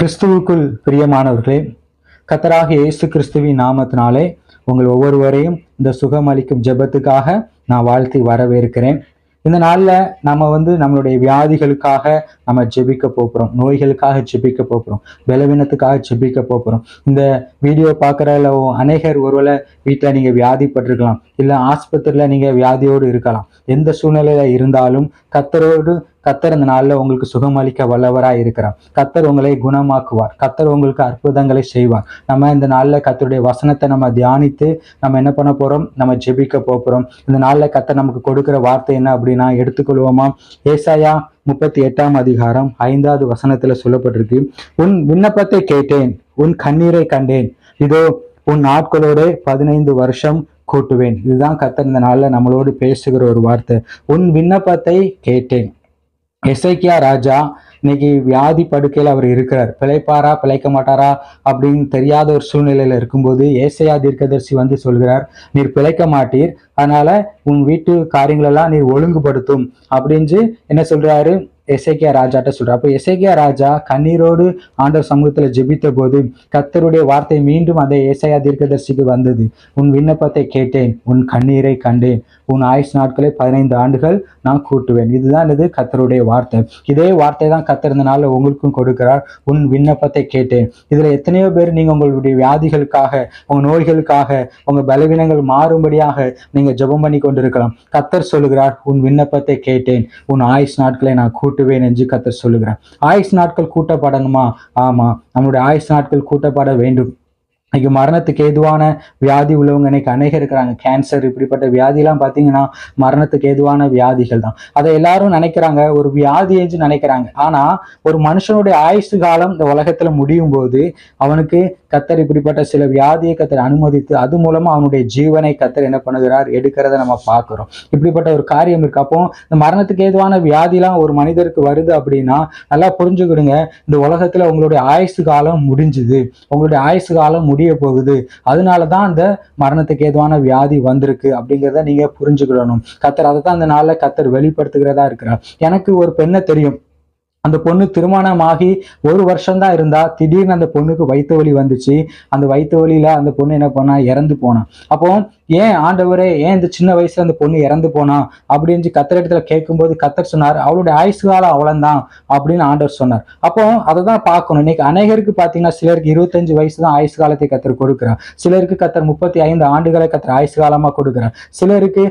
கிறிஸ்துவுக்குள் பிரியமானவர்களே கத்தராக இயேசு கிறிஸ்துவின் நாமத்தினாலே உங்கள் ஒவ்வொருவரையும் இந்த சுகமளிக்கும் ஜெபத்துக்காக நான் வாழ்த்தி வரவேற்கிறேன். இந்த நாளில் நம்ம வந்து நம்மளுடைய வியாதிகளுக்காக நம்ம ஜெபிக்க போகிறோம் நோய்களுக்காக ஜெபிக்க போகிறோம் பலவீனத்துக்காக ஜெபிக்க போகிறோம். இந்த வீடியோ பார்க்குறதுல அநேகர் ஒருவேளை வீட்டில் நீங்கள் வியாதிப்பட்டிருக்கலாம் இல்லை ஆஸ்பத்திரியில் நீங்கள் வியாதியோடு இருக்கலாம். எந்த சூழ்நிலையில் இருந்தாலும் கத்தரோடு கத்தர் இந்த நாளில் உங்களுக்கு சுகமளிக்க வல்லவராக இருக்கிறார். கத்தர் உங்களை குணமாக்குவார். கத்தர் உங்களுக்கு அற்புதங்களை செய்வார். நம்ம இந்த நாளில் கத்தருடைய வசனத்தை நம்ம தியானித்து நம்ம என்ன பண்ண போகிறோம் நம்ம ஜெபிக்க போகிறோம் இந்த நாளில் கத்தர் நமக்கு கொடுக்குற வார்த்தை என்ன அப்படின்னா எடுத்துக்கொள்வோமா? ஏசாயா முப்பத்தி எட்டாம் அதிகாரம் ஐந்தாவது வசனத்துல சொல்லப்பட்டிருக்கு. உன் விண்ணப்பத்தை கேட்டேன் உன் கண்ணீரை கண்டேன். இதோ உன் நாட்களோட பதினைந்து வருஷம் கூட்டுவேன். இதுதான் கத்தர் இந்த நாளில் நம்மளோடு பேசுகிற ஒரு வார்த்தை. உன் விண்ணப்பத்தை கேட்டேன். எஸ்ஐக்கியா ராஜா இன்னைக்கு வியாதி படுக்கையில் அவர் இருக்கிறார். பிழைப்பாரா பிழைக்க மாட்டாரா அப்படின்னு தெரியாத ஒரு சூழ்நிலையில் இருக்கும்போது ஏசையா தீர்க்கதரிசி வந்து சொல்கிறார் நீர் பிழைக்க மாட்டீர். அதனால உன் வீட்டு காரியங்களெல்லாம் நீர் ஒழுங்குபடுத்தும். அப்படின்னு என்ன சொல்றாரு? எஸ்ஐகே ராஜாட்ட சொல்றார் அப்போ எஸ்ஐகே ராஜா கண்ணீரோடு ஆண்டவர் சமூகத்தில் ஜெபித்த போது கத்தருடைய வார்த்தை மீண்டும் அந்த ஏசையா தீர்க்கதர்சிக்கு வந்தது. உன் விண்ணப்பத்தை கேட்டேன் உன் கண்ணீரை கண்டேன். உன் ஆயுஷ் நாட்களை பதினைந்து ஆண்டுகள் நான் கூட்டுவேன். இதுதான் இது கத்தருடைய வார்த்தை. இதே வார்த்தை தான் கத்தர் நாளில் உங்களுக்கும் கொடுக்கிறார். உன் விண்ணப்பத்தை கேட்டேன். இதுல எத்தனையோ பேர் நீங்க உங்களுடைய வியாதிகளுக்காக உங்க நோய்களுக்காக உங்க பலவீனங்கள் மாறும்படியாக நீங்க ஜெபம் பண்ணி கொண்டிருக்கலாம் கத்தர் சொல்லுகிறார் உன் விண்ணப்பத்தை கேட்டேன். உன் ஆயுஷ் நாட்களை நான் கூட்டு கூட்டுவேன் என்று கத்தர் சொல்லுகிறார். ஆயுஷ் நாட்கள் கூட்டப்படணுமா? ஆமா நம்மளுடைய ஆயுஷ் நாட்கள் கூட்டப்பட வேண்டும். இன்னைக்கு மரணத்துக்கு ஏதுவான வியாதி உள்ளவங்க இன்னைக்கு அநேகர் இருக்கிறாங்க. கேன்சர் இப்படிப்பட்ட வியாதிலாம் பார்த்தீங்கன்னா மரணத்துக்கு ஏதுவான வியாதிகள் தான். அதை எல்லாரும் நினைக்கிறாங்க ஒரு வியாதி என்று நினைக்கிறாங்க. ஆனா ஒரு மனுஷனுடைய ஆயுசு காலம் இந்த உலகத்துல முடியும் போது அவனுக்கு கத்தர் இப்படிப்பட்ட சில வியாதியை கத்தர் அனுமதித்து அது மூலமா அவனுடைய ஜீவனை கத்தர் என்ன பண்ணுகிறார்? எடுக்கிறத நம்ம பார்க்கிறோம். இப்படிப்பட்ட ஒரு காரியம் இருக்கு. அப்போ இந்த மரணத்துக்கு ஏதுவான வியாதிலாம் ஒரு மனிதருக்கு வருது அப்படின்னா நல்லா புரிஞ்சுக்கிடுங்க. இந்த உலகத்துல உங்களுடைய ஆயுசு காலம் முடிஞ்சுது. உங்களுடைய ஆயுசு காலம் முடிய போகுது. அதனால தான் அந்த மரணத்துக்கு ஏதுவான வியாதி வந்திருக்கு அப்படிங்கிறத நீங்க புரிஞ்சுக்கிடணும். கத்தர் அதை தான் அந்த நாளில் கத்தர் வெளிப்படுத்துகிறதா இருக்கிறார். எனக்கு ஒரு பெண்ணை தெரியும். அந்த பொண்ணு திருமணமாகி ஒரு வருஷம் தான் இருந்தா திடீர்னு அந்த பொண்ணுக்கு வயிற்று வலி வந்துச்சு. அந்த வயிற்று வலியில அந்த பொண்ணு என்ன பண்ணா இறந்து போனான் அப்போ ஏன் ஆண்டவரே ஏன் இந்த சின்ன வயசுல அந்த பொண்ணு இறந்து போனா? அப்படின்னு கத்தர் இடத்துல கேட்கும்போது கத்தர் சொன்னார் அவளுடைய ஆயுசு காலம் அவ்வளவுதான் அப்படின்னு ஆண்டவர் சொன்னார். அப்போ அதை தான் பார்க்கணும். இன்னைக்கு அநேகருக்கு பார்த்தீங்கன்னா சிலருக்கு இருபத்தஞ்சு வயசு தான் ஆயுசு காலத்தை கத்தர் கொடுக்குறார். சிலருக்கு கத்தர் முப்பத்தி ஐந்து ஆண்டுகளை கத்தர் ஆயுசு காலமா கொடுக்குறார். சிலருக்கு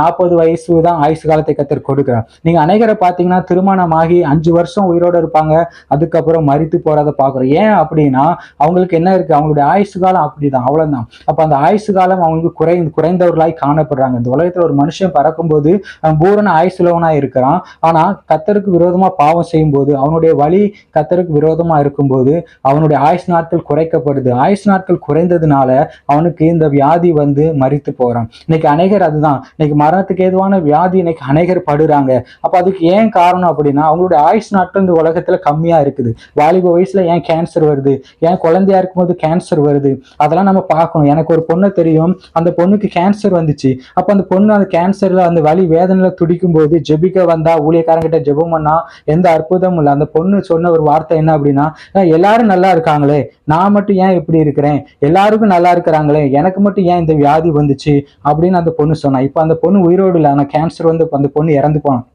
நாற்பது வயசு தான் ஆயுசு காலத்தை கத்தர் கொடுக்குறார். நீங்க அநேகரை பார்த்தீங்கன்னா திருமணமாகி அஞ்சு வருஷம் உயிரோட இருப்பாங்க. அதுக்கப்புறம் மறித்து போறதை பார்க்குறோம். ஏன் அப்படின்னா அவங்களுக்கு என்ன இருக்கு? அவங்களுடைய ஆயுசு காலம் அப்படிதான் அவ்வளவுதான். அப்ப அந்த ஆயுசு காலம் அவங்களுக்கு குறை குறை குறைந்தவர்களாய் காணப்படுறாங்க. இந்த உலகத்துல ஒரு மனுஷன் பறக்கும்போது அவன் பூரண ஆயுசுலவனா இருக்கிறான். ஆனா கத்தருக்கு விரோதமா பாவம் செய்யும் போது அவனுடைய வழி கத்தருக்கு விரோதமா இருக்கும்போது அவனுடைய ஆயுசு நாட்கள் குறைக்கப்படுது. ஆயுசு நாட்கள் குறைந்ததுனால அவனுக்கு இந்த வியாதி வந்து மறித்து போறான். இன்னைக்கு அநேகர் அதுதான். இன்னைக்கு மரணத்துக்கு ஏதுவான வியாதி இன்னைக்கு அநேகர் படுறாங்க. அப்ப அதுக்கு ஏன் காரணம் அப்படின்னா அவங்களுடைய ஆயுஷ் நாட்கள் இந்த உலகத்துல கம்மியா இருக்குது. வாலிப வயசுல ஏன் கேன்சர் வருது? ஏன் குழந்தையா இருக்கும்போது கேன்சர் வருது? அதெல்லாம் நம்ம பார்க்கணும். எனக்கு ஒரு பொண்ணு தெரியும். அந்த பொண்ணுக்கு கேன்சர் வந்துச்சு. அப்போ அந்த பொண்ணு அந்த கேன்சரில் அந்த வலி வேதனையில் துடிக்கும் போது ஜெபிக்க வந்தா ஊழியக்காரங்கிட்ட ஜெபம் பண்ணா எந்த அற்புதமும் இல்லை. அந்த பொண்ணு சொன்ன ஒரு வார்த்தை என்ன அப்படின்னா எல்லாரும் நல்லா இருக்காங்களே. நான் மட்டும் ஏன் இப்படி இருக்கிறேன்? எல்லாருக்கும் நல்லா இருக்கிறாங்களே. எனக்கு மட்டும் ஏன் இந்த வியாதி வந்துச்சு? அப்படின்னு அந்த பொண்ணு சொன்னா. இப்போ அந்த பொண்ணு உயிரோடு இல்லை. ஆனால் கேன்சர் வந்து அந்த பொண்ணு இறந்து போனான்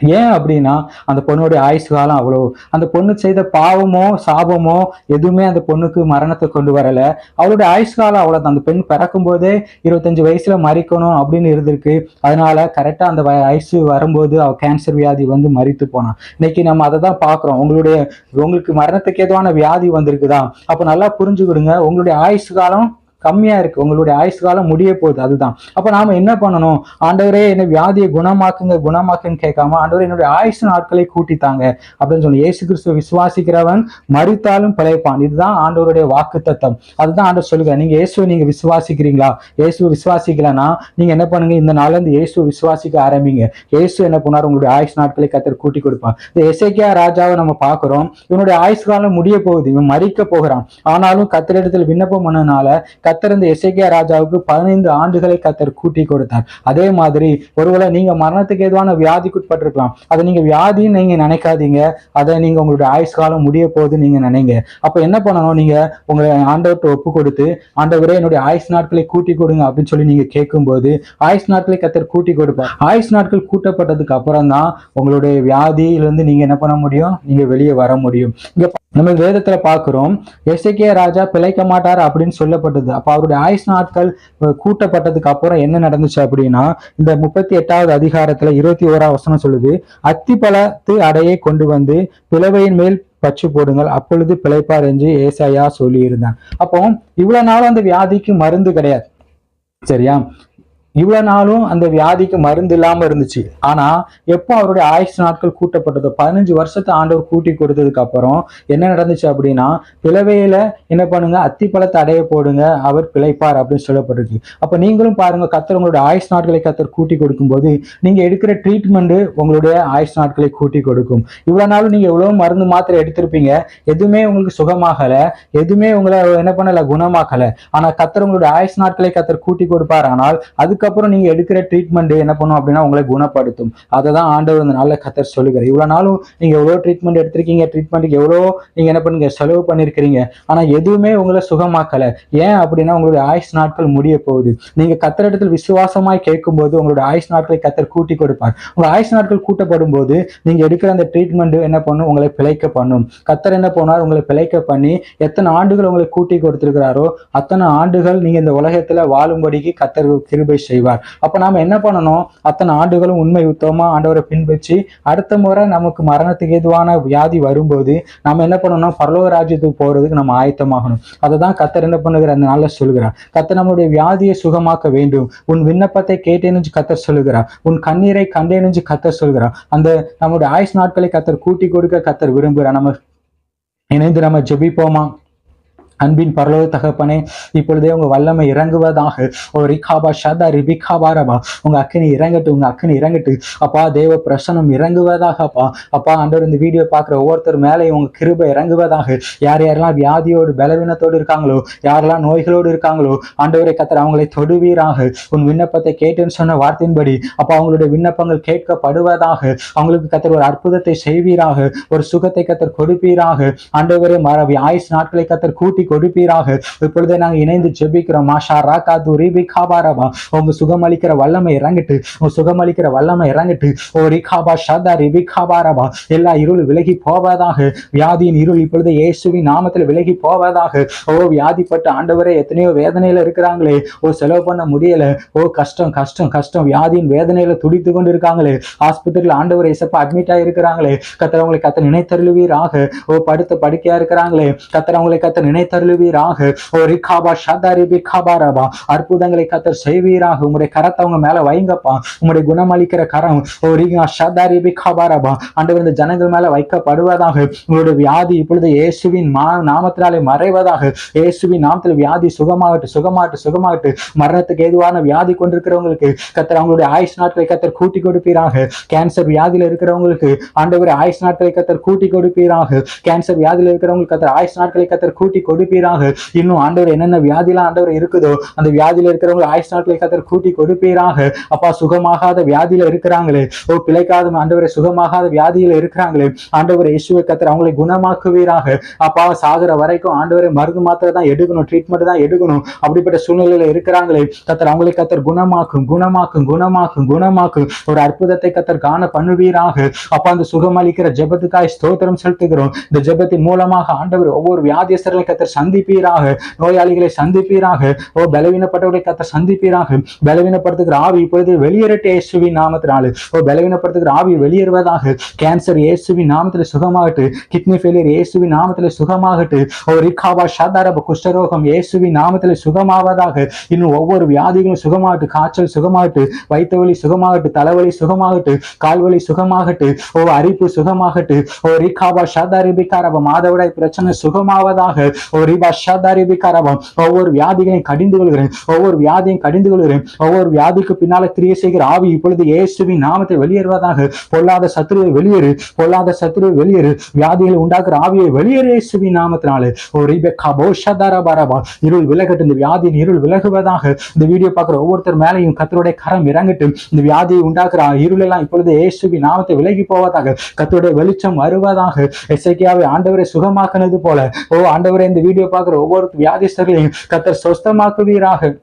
ஏன் அப்படின்னா அந்த பொண்ணுடைய ஆயுசு காலம் அவ்வளோ. அந்த பொண்ணு செய்த பாவமோ சாபமோ எதுவுமே அந்த பொண்ணுக்கு மரணத்தை கொண்டு வரல. அவளுடைய ஆயுசு காலம் அவ்வளோ அந்த பெண் பிறக்கும் போதே இருபத்தஞ்சு வயசுல மறிக்கணும் அப்படின்னு இருந்திருக்கு. அதனால கரெக்டாக அந்த ஆயுசு வரும்போது அவள் கேன்சர் வியாதி வந்து மறித்து போனான் இன்னைக்கு நம்ம அதை தான் பார்க்குறோம். உங்களுடைய உங்களுக்கு மரணத்துக்கு ஏதுவான வியாதி வந்திருக்குதா? அப்போ நல்லா புரிஞ்சுக்கிடுங்க. உங்களுடைய ஆயுசு காலம் கம்மியா இருக்கு. உங்களுடைய ஆயுசு காலம் முடிய போகுது. அதுதான். அப்ப நாம என்ன பண்ணணும்? ஆண்டவரே என்ன வியாதியை குணமாக்குங்க குணமாக்குன்னு கேட்காம ஆண்டவரே என்னுடைய ஆயுசு நாட்களை கூட்டித்தாங்க அப்படின்னு சொல்லி இயேசு கிறிஸ்துவ விசுவாசிக்கிறவன் மறித்தாலும் பிழைப்பான். இதுதான் ஆண்டவருடைய வாக்கு தத்தம் அதுதான் ஆண்டவர் சொல்லுங்க நீங்க இயேசுவை நீங்கள் விசுவாசிக்கிறீங்களா? இயேசுவை விசுவாசிக்கலன்னா நீங்க என்ன பண்ணுங்க? இந்த நாள்ல இருந்து இயேசுவை விசுவாசிக்க ஆரம்பிங்க. இயேசு என்ன பண்ணார் உங்களுடைய ஆயுசு நாட்களை கத்தர் கூட்டி கொடுப்பான் இந்த எசேக்கியா ராஜாவை நம்ம பார்க்குறோம். இவனுடைய ஆயுசு காலம் முடிய போகுது. இவன் மறிக்க போகிறான். ஆனாலும் கத்திரிடத்தில் விண்ணப்பம் பண்ணனால கத்தர் இந்த ராஜாவுக்கு பதினைந்து ஆண்டுகளை கத்தர் கூட்டி கொடுத்தார். அதே மாதிரி ஒருவேளை நீங்க மரணத்துக்கு ஏதுவான வியாதிக்குட்பட்டிருக்கலாம். அதை நீங்க வியாதின்னு நீங்க நினைக்காதீங்க. அதை நீங்க உங்களுடைய ஆயுஷ் காலம் முடிய போகுது நீங்க நினைங்க. அப்ப என்ன பண்ணணும்? நீங்க உங்களை ஆண்டவர்கிட்ட ஒப்பு கொடுத்து ஆண்டவரே என்னுடைய ஆயுஷ் நாட்களை கூட்டி கொடுங்க அப்படின்னு சொல்லி நீங்க கேட்கும்போது ஆயுஷ் நாட்களை கத்தர் கூட்டி கொடுப்பார். ஆயுஷ் நாட்கள் கூட்டப்பட்டதுக்கு அப்புறம் தான் உங்களுடைய வியாதியிலிருந்து நீங்க என்ன பண்ண முடியும்? நீங்க வெளியே வர முடியும். இங்க நம்ம வேதத்துல பாக்குறோம் எஸ்ஏகே ராஜா பிழைக்க மாட்டார் அப்படின்னு சொல்லப்பட்டது. அப்ப அவருடைய ஆயுஷ் நாட்கள் கூட்டப்பட்டதுக்கு அப்புறம் என்ன நடந்துச்சு அப்படின்னா இந்த முப்பத்தி எட்டாவது அதிகாரத்துல இருபத்தி ஓராவது வசனம் சொல்லுது அத்தி பழத்து அடையை கொண்டு வந்து பிளவையின் மேல் பச்சு போடுங்கள் அப்பொழுது பிழைப்பார் என்று ஏசாயா சொல்லி இருந்தான் அப்போ இவ்வளவு நாளும் அந்த வியாதிக்கு மருந்து கிடையாது. சரியா? இவ்வளவு நாளும் அந்த வியாதிக்கு மருந்து இல்லாம இருந்துச்சு. ஆனா எப்போ அவருடைய ஆயுஷ் நாட்கள் கூட்டப்பட்டதோ பதினஞ்சு வருஷத்தை ஆண்டவர் கூட்டி கொடுத்ததுக்கு அப்புறம் என்ன நடந்துச்சு அப்படின்னா பிளவையில என்ன பண்ணுங்க அத்திப்பழத்தை அடைய போடுங்க அவர் பிழைப்பார் அப்படின்னு சொல்லப்பட்டிருக்கு. அப்ப நீங்களும் பாருங்க கத்தர் உங்களுடைய ஆயுஷ் நாட்களை கத்தர் கூட்டி கொடுக்கும்போது நீங்க எடுக்கிற ட்ரீட்மெண்ட் உங்களுடைய ஆயுஷ் நாட்களை கூட்டி கொடுக்கும். இவ்வளவு நாளும் நீங்க எவ்வளவு மருந்து மாத்திரை எடுத்திருப்பீங்க எதுவுமே உங்களுக்கு சுகமாகல எதுவுமே உங்களை என்ன பண்ணல குணமாக்கல. ஆனா கத்தர் உங்களுடைய ஆயுஷ் நாட்களை கத்தர் கூட்டி கொடுப்பார். ஆனால் அதுக்கு அதுக்கப்புறம் நீங்க எடுக்கிற ட்ரீட்மெண்ட் என்ன பண்ணும் அப்படின்னா உங்களை குணப்படுத்தும். அதை தான் ஆண்டவர் இந்த நாளில் கத்தர் சொல்லுகிறார். இவ்வளவு நாளும் நீங்க எவ்வளோ ட்ரீட்மெண்ட் எடுத்திருக்கீங்க? ட்ரீட்மெண்ட்டுக்கு எவ்வளோ நீங்க என்ன பண்ணுங்க? செலவு பண்ணிருக்கிறீங்க. ஆனா எதுவுமே உங்களை சுகமாக்கல. ஏன் அப்படின்னா உங்களுடைய ஆயுஷ் நாட்கள் முடிய போகுது. நீங்க கத்தரிடத்தில் விசுவாசமாய் கேட்கும்போது உங்களுடைய ஆயுஷ் நாட்களை கத்தர் கூட்டி கொடுப்பார். உங்க ஆயுஷ் நாட்கள் கூட்டப்படும் போது நீங்க எடுக்கிற அந்த ட்ரீட்மெண்ட் என்ன பண்ணும்? உங்களை பிழைக்க பண்ணும். கத்தர் என்ன பண்ணார் உங்களை பிழைக்க பண்ணி எத்தனை ஆண்டுகள் உங்களை கூட்டி கொடுத்திருக்கிறாரோ அத்தனை ஆண்டுகள் நீங்க இந்த உலகத்துல வாழும்படிக்கு கத்தர் கிருபை செய்வார். அப்போ நாம் என்ன பண்ணணும்? அத்தனை ஆண்டுகளும் உண்மை யுத்தமாக ஆண்டவரை பின்பற்றி அடுத்த முறை நமக்கு மரணத்துக்கு எதுவான வியாதி வரும்போது நாம என்ன பண்ணணும்? பரலோக ராஜ்யத்துக்கு போகிறதுக்கு நம்ம ஆயத்தமாகணும். அதை தான் கத்தர் என்ன பண்ணுகிற அந்த நாளில் சொல்கிறார் கத்தர் நம்மளுடைய வியாதியை சுகமாக்க வேண்டும். உன் விண்ணப்பத்தை கேட்டேன்னு கத்தர் சொல்லுகிறார். உன் கண்ணீரை கண்டேன்னு கத்தர் சொல்கிறார் அந்த நம்முடைய ஆயுஷ் நாட்களை கத்தர் கூட்டி கொடுக்க கத்தர் விரும்புகிறார். நம்ம இணைந்து நம்ம ஜெபிப்போமா? அன்பின் பரலோக தகப்பனே இப்பொழுதே உங்க வல்லமை இறங்குவதாக. ஓ ரிகாபா ஷதா ரிபிகாபா ரபா. உங்க அக்கினி இறங்கட்டு உங்க அக்கினி இறங்கட்டு. அப்பா தேவ பிரசனம் இறங்குவதாக அப்பா. அப்பா ஆண்டவர் இந்த வீடியோ பார்க்குற ஒவ்வொருத்தர் மேலே உங்க கிருபை இறங்குவதாக. யார் யாரெல்லாம் வியாதியோடு பலவீனத்தோடு இருக்காங்களோ யாரெல்லாம் நோய்களோடு இருக்காங்களோ ஆண்டவரை கத்தர் அவங்களை தொடுவீராக. உன் விண்ணப்பத்தை கேட்டேன்னு சொன்ன வார்த்தையின்படி அப்பா அவங்களுடைய விண்ணப்பங்கள் கேட்கப்படுவதாக. அவங்களுக்கு கத்தர் ஒரு அற்புதத்தை செய்வீராக. ஒரு சுகத்தை கத்தர் கொடுப்பீராக. ஆண்டவரே மரவி ஆயுஷ் நாட்களை கத்தர் கூட்டி கொடுப்பீராக. இப்பொழுதே நாங்க இணைந்து ஜெபிக்கிறோம். மாஷா ராக்கா துரி காபாரபா உங்க சுகமளிக்கிற வல்லமை இறங்கிட்டு. உங்க சுகமளிக்கிற வல்லமை இறங்கிட்டு. ஓ ரிகாபா ஷதா ரிபிகாபாரபா எல்லா இருள் விலகி போவதாக. வியாதியின் இருள் இப்பொழுது இயேசுவின் நாமத்தில் விலகி போவதாக. ஓ வியாதிப்பட்ட ஆண்டவரே எத்தனையோ வேதனையில இருக்கிறாங்களே. ஓ செலவு பண்ண முடியல. ஓ கஷ்டம் கஷ்டம் கஷ்டம். வியாதியின் வேதனையில துடித்து கொண்டு இருக்காங்களே ஆஸ்பத்திரியில் ஆண்டவர் இசப்பா அட்மிட் ஆகிருக்கிறாங்களே கத்தர் கத்த நினைத்தருளுவீராக. ஓ படுத்த படுக்கையா இருக்கிறாங்களே. கத்தர் கத்த நினைத்தரு ஓ ரிகாபா ஷதாரி பிகாபா ரபா அற்புதங்களை கத்தர் செய்வீராக. உங்களுடைய கரத்தை அவங்க மேல வைங்கப்பா. உங்களுடைய குணமளிக்கிற கரம். ஓ ரிகா ஷதாரி பிகாபா ரபா இந்த ஜனங்கள் மேல வைக்கப்படுவதாக. உங்களுடைய வியாதி இப்பொழுது இயேசுவின் மா நாமத்தினாலே மறைவதாக. இயேசுவின் நாமத்தில் வியாதி சுகமாகட்டு சுகமாகட்டு சுகமாகட்டு மரணத்துக்கு ஏதுவான வியாதி கொண்டிருக்கிறவங்களுக்கு கத்தர் அவங்களுடைய ஆயுஷ் நாட்களை கத்தர் கூட்டி கொடுப்பீராக. கேன்சர் வியாதியில் இருக்கிறவங்களுக்கு ஆண்டவர் ஆயுஷ் நாட்களை கத்தர் கூட்டி கொடுப்பீராக. கேன்சர் வியாதியில் இருக்கிறவங்களுக்கு கத்தர் ஆயுஷ் நாட்களை கத்தர் கூட்டி கொடு கொடுப்பீராக. இன்னும் ஆண்டவர் என்னென்ன வியாதிலாம் ஆண்டவர் இருக்குதோ அந்த வியாதியில இருக்கிறவங்க ஆயுஷ் நாட்களை கத்தர் கூட்டி கொடுப்பீராக. அப்பா சுகமாகாத வியாதியில இருக்கிறாங்களே. ஓ பிழைக்காத ஆண்டவரை சுகமாகாத வியாதியில இருக்கிறாங்களே. ஆண்டவர் இயேசுவை கத்தர் அவங்களை குணமாக்குவீராக. அப்பா சாகுற வரைக்கும் ஆண்டவரை மருந்து மாத்திரை தான் எடுக்கணும் ட்ரீட்மெண்ட் தான் எடுக்கணும். அப்படிப்பட்ட சூழ்நிலையில இருக்கிறாங்களே. கத்தர் அவங்களை கத்தர் குணமாக்கும் குணமாக்கும் குணமாக்கும் குணமாக்கும். ஒரு அற்புதத்தை கத்தர் காண பண்ணுவீராக. அப்பா அந்த சுகமளிக்கிற ஜெபத்துக்காய் ஸ்தோத்திரம் செலுத்துகிறோம். இந்த ஜெபத்தின் மூலமாக ஆண்டவர் ஒவ்வொரு வியாதியஸ்தர்களை கத்தர் சந்திப்பீராக. நோயாளிகளை சந்திப்பீராக. ஓ பலவீனப்பட்டவர்களை கத்த சந்திப்பீராக. பலவீனப்படுத்துகிற ஆவி இப்பொழுது வெளியேறட்டு இயேசுவின் நாமத்தினால. ஓ பலவீனப்படுத்துகிற ஆவி வெளியேறுவதாக. கேன்சர் இயேசுவின் நாமத்தில் சுகமாகட்டு கிட்னி ஃபெயிலியர் இயேசுவின் நாமத்தில் சுகமாகட்டு ஓ ரிகாபா ஷாதாரப குஷ்டரோகம் இயேசுவின் நாமத்தில் சுகமாவதாக. இன்னும் ஒவ்வொரு வியாதிகளும் சுகமாகட்டு காய்ச்சல் சுகமாகட்டு வைத்த வலி சுகமாகட்டு தலைவலி சுகமாகட்டு கால்வலி சுகமாகட்டு ஓ அரிப்பு சுகமாகட்டு ஓ ரிகாபா சாதாரிபிகாரப மாதவிடாய் பிரச்சனை சுகமாவதாக. ஓ ரிபா ஒவ்வொரு வியாதிகளையும் கடிந்து கொள்கிறேன். ஒவ்வொரு வியாதியும் கடிந்து கொள்கிறேன். ஒவ்வொரு வியாதிக்கு பின்னால கிரியை செய்கிற ஆவி இப்பொழுது இயேசுவின் நாமத்தை வெளியேறுவதாக. பொல்லாத சத்துருவை வெளியேறு. பொல்லாத சத்துருவை வெளியேறு. வியாதிகளை உண்டாக்குற ஆவியை வெளியேறு இயேசுவின் நாமத்தினாலே. இருள் விலகட்டும். இந்த வியாதியின் இருள் விலகுவதாக. இந்த வீடியோ பார்க்குற ஒவ்வொருத்தர் மேலையும் கத்தருடைய கரம் இறங்கட்டும். இந்த வியாதியை உண்டாக்குற இருள் எல்லாம் இப்பொழுது இயேசுவி நாமத்தை விலகி போவதாக. கத்தருடைய வெளிச்சம் வருவதாக. எசைக்கியாவை ஆண்டவரை சுகமாக்கினது போல. ஓ ஆண்டவரை இந்த வீடியோ பார்க்குற ஒவ்வொரு வியாதிஸ்தர்களையும் கத்தர் சொஸ்தமாக்குவீராக.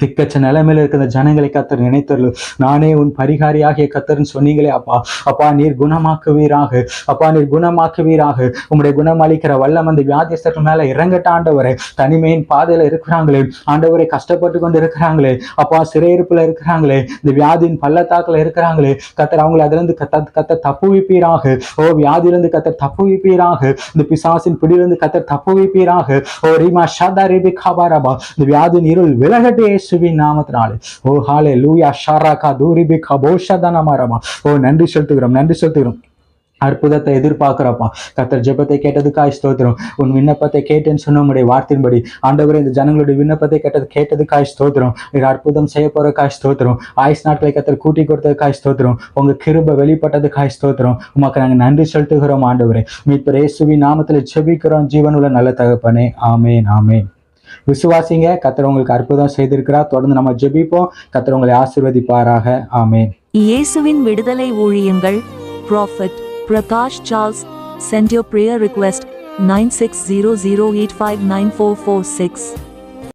திக்கச்ச நிலைமையில இருக்கிற ஜனங்களை கத்தர் நினைத்தருள். நானே உன் பரிகாரியாகிய கத்தர்ன்னு சொன்னீங்களே அப்பா. அப்பா நீர் குணமாக்குவீராக. அப்பா நீர் குணமாக்குவீராக. உம்முடைய குணமளிக்கிற வல்லம் அந்த வியாதியஸ்தர்கள் மேல இறங்கட்ட ஆண்டவரை. தனிமையின் பாதையில இருக்கிறாங்களே. ஆண்டவரை கஷ்டப்பட்டு கொண்டு இருக்கிறாங்களே அப்பா சிறையிருப்புல இருக்கிறாங்களே. இந்த வியாதியின் பள்ளத்தாக்குல இருக்கிறாங்களே. கத்தர் அவங்களை அதிலிருந்து கத்த கத்த கத்த தப்புவிப்பீராக. ஓ வியாதியிலிருந்து கத்தர் தப்புவிப்பீராக. இந்த பிசாசின் பிடியிலிருந்து கத்தர் தப்புவிப்பீராக. ஓ ரீமா ஷாதா ரேபி காபாராபா இந்த வியாதியின் இருள் விலகட்டு இயேசுவின் நாமத்தினாலே. ஓ ஹாலே லூயா ஷாராகா தூரிபி கபோஷதன மரமா. ஓ நன்றி செலுத்துகிறோம் நன்றி செலுத்துகிறோம். அற்புதத்தை எதிர்பார்க்குறப்பா. கத்தர் ஜெபத்தை கேட்டதுக்காய் ஸ்தோத்திரம். உன் விண்ணப்பத்தை கேட்டேன்னு சொன்ன உடைய வார்த்தையின்படி. ஆண்டவரே இந்த ஜனங்களுடைய விண்ணப்பத்தை கேட்டது கேட்டதுக்காய் ஸ்தோத்திரம். நீர் அற்புதம் செய்ய போறதுக்காய் ஸ்தோத்திரம். ஆயுஸ் நாட்களை கத்தர் கூட்டி கொடுத்ததுக்காய் ஸ்தோத்திரம். உங்க கிருப வெளிப்பட்டதுக்காய் ஸ்தோத்திரம். உமக்கு நாங்கள் நன்றி செலுத்துகிறோம் ஆண்டவரே. மீட்பர் இயேசுவின் நாமத்தில் செபிக்கிறோம் ஜீவனுள்ள நல்ல தகப்பனே. ஆமேன் ஆமேன். விசுவாசிங்க கத்தர் உங்களுக்கு அற்புதம் செய்திருக்கிறார். தொடர்ந்து நம்ம ஜெபிப்போம். கத்தர் உங்களை ஆசீர்வதிப்பாராக. ஆமேன். இயேசுவின் விடுதலை ஊழியங்கள் prophet Prakash Charles send your prayer request nine six zero zero eight five nine four four six